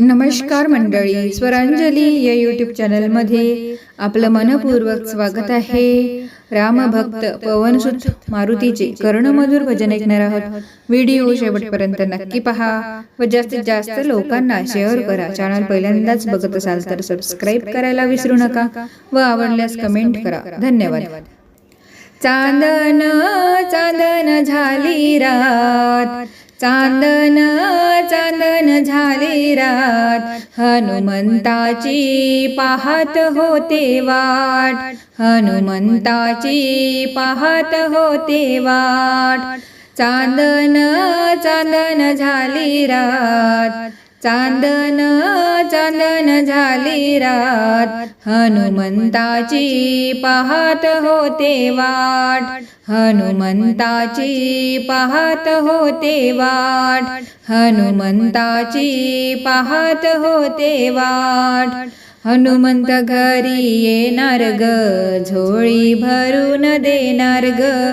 नमस्कार मंडळी स्वरांजली या यूट्यूब चॅनलमध्ये आपलं मनपूर्वक स्वागत आहे. रामभक्त पवनसुत मारुतीचे कर्णमधुर भजन ऐकणार आहोत. व्हिडिओ शेवटपर्यंत नक्की पहा व जास्तीत जास्त लोकांना शेअर करा. चॅनल पहिल्यांदाच बघत असाल तर सबस्क्राईब करायला विसरू नका व आवडल्यास कमेंट करा. धन्यवाद. चांदन चांदन झाली रात. चांदन चांदन झाली रात. हनुमंताची पाहत होते वाट. हनुमंताची पाहत होते वाट. चांदन चांदन झाली रात. चांदन चांदन झाली रात. हनुमंताची पाहत होते वाट. हनुमंताची पाहत होते वाट. हनुमंताची पाहत होते वाट. हनुमंत घरी येणार ग. झोळी भरून देणार ग.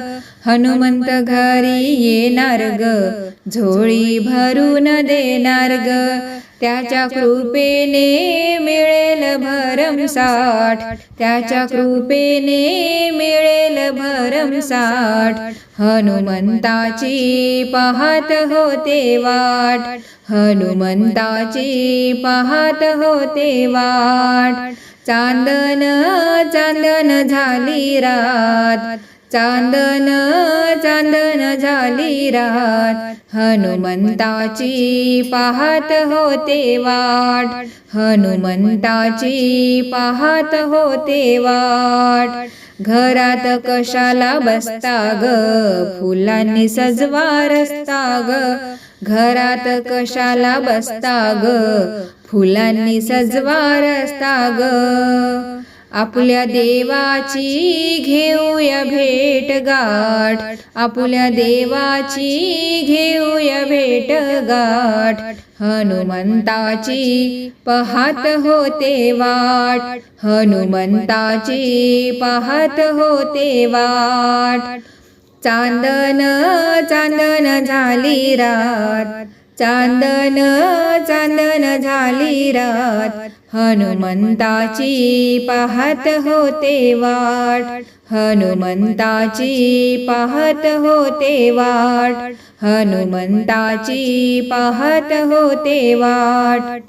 हनुमंत घरी येणार ग. झोळी भरून देणार ग. त्याच्या कृपेने मिळेल भरमसाठ त्याच्या कृपेने मिळेल भरमसाठ हनुमंताची पाहत होते वाट. हनुमंताची पाहत होते वाट. चांदन चांदन झाली रात. चांदन चांदन झाली रात. हनुमंताची पाहत होते वाट. हनुमंताची पाहत होते वाट. घरात कशाला बसता ग फुलांनी सजवा रस्ता ग घरात कशाला बसता ग फुलांनी सजवा रस्ता ग आपल्या देवाची घेऊया भेट गाठ. आपल्या देवाची घेऊया भेट गाठ. हनुमंताची पाहत होते वाट. हनुमंताची पाहत होते वाट. चांदन चांदन झाली रात. चांदन चांदन झाली रात. हनुमंताची पाहत होते वाट. हनुमंताची पाहत होते वाट. हनुमंताची पाहत होते वाट.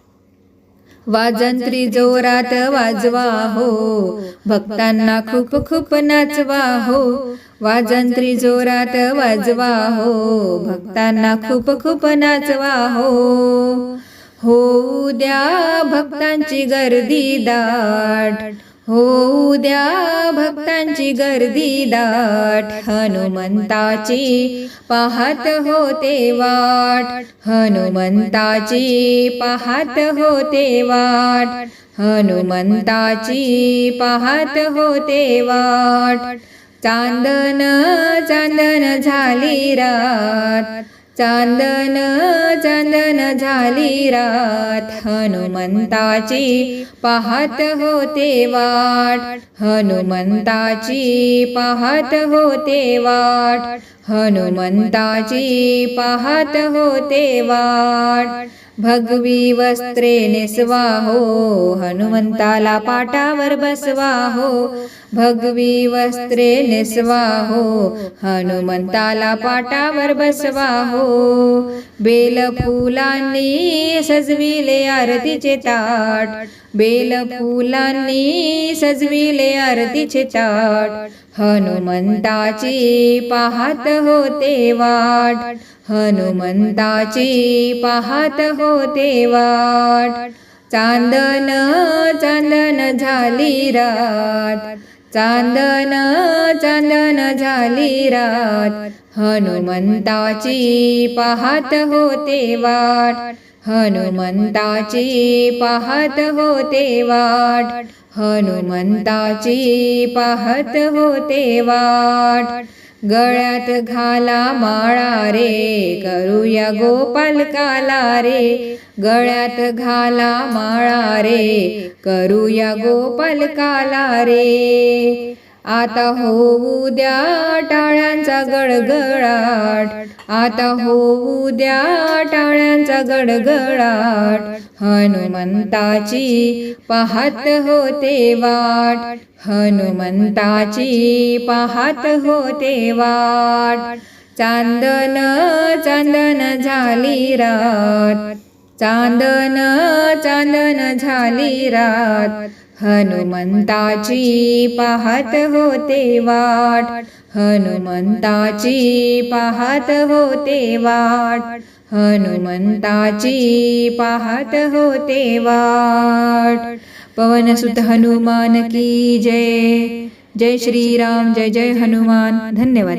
वाजंत्री जोरात वाजवा हो. भक्तांना खूप खूप नाचवा हो. वाजंत्री जोरात वाजवा हो. भक्तांना खूप खूप नाचवा हो. होऊ द्या भक्तांची गर्दी दाट. होऊ द्या भक्तांची गर्दी दाट. हनुमंताची पाहत होते वाट. हनुमंताची पाहत होते वाट. हनुमंताची पाहत होते वाट. चांदन चांदन झाली रात. चांदन चंदन झाली रात हनुमंताची पाहत होते वाट हनुमंताची पाहत होते वाट हनुमंताची पाहत होते वाट. भगवी वस्त्रे नेसवा हो हनुमंताला पाटावर बसवा हो भगवी वस्त्रे नेसवा हो हनुमंताला पाटावर बसवा हो बेल फुलांनी सजविले आरतीचे ताट. बेल फुलांनी सजविले आरतीचे ताट. हनुमंताची पाहत होते वाट. हनुमंताची पाहत होते वाट. चांदन चांदन झाली रात. चांदन चांदन झाली रात. हनुमंताची पाहत होते वाट. हनुमंताची पाहत होते वाट. हनुमंताची पाहत होते वाट. गळ्यात घाला माळा रे करूया गोपालकाला रे. गळ्यात घाला माळा रे करूया गोपालकाला रे. आता होऊ द्या टाळ्यांचा गडगडाट. आता होऊ द्या टाळ्यांचा गडगडाट. हनुमंताची पाहत होते वाट. हनुमंताची पाहत होते वाट. चांदन चांदन झाली रात. चांदन चांदन झाली रात. हनुमंताची पाहत होते वाट. हनुमंताची पाहत होते वाट. हनुमंताची पाहत होते वाट. पवनसुत हनुमान की जय. जय श्रीराम जय जय हनुमान. धन्यवाद.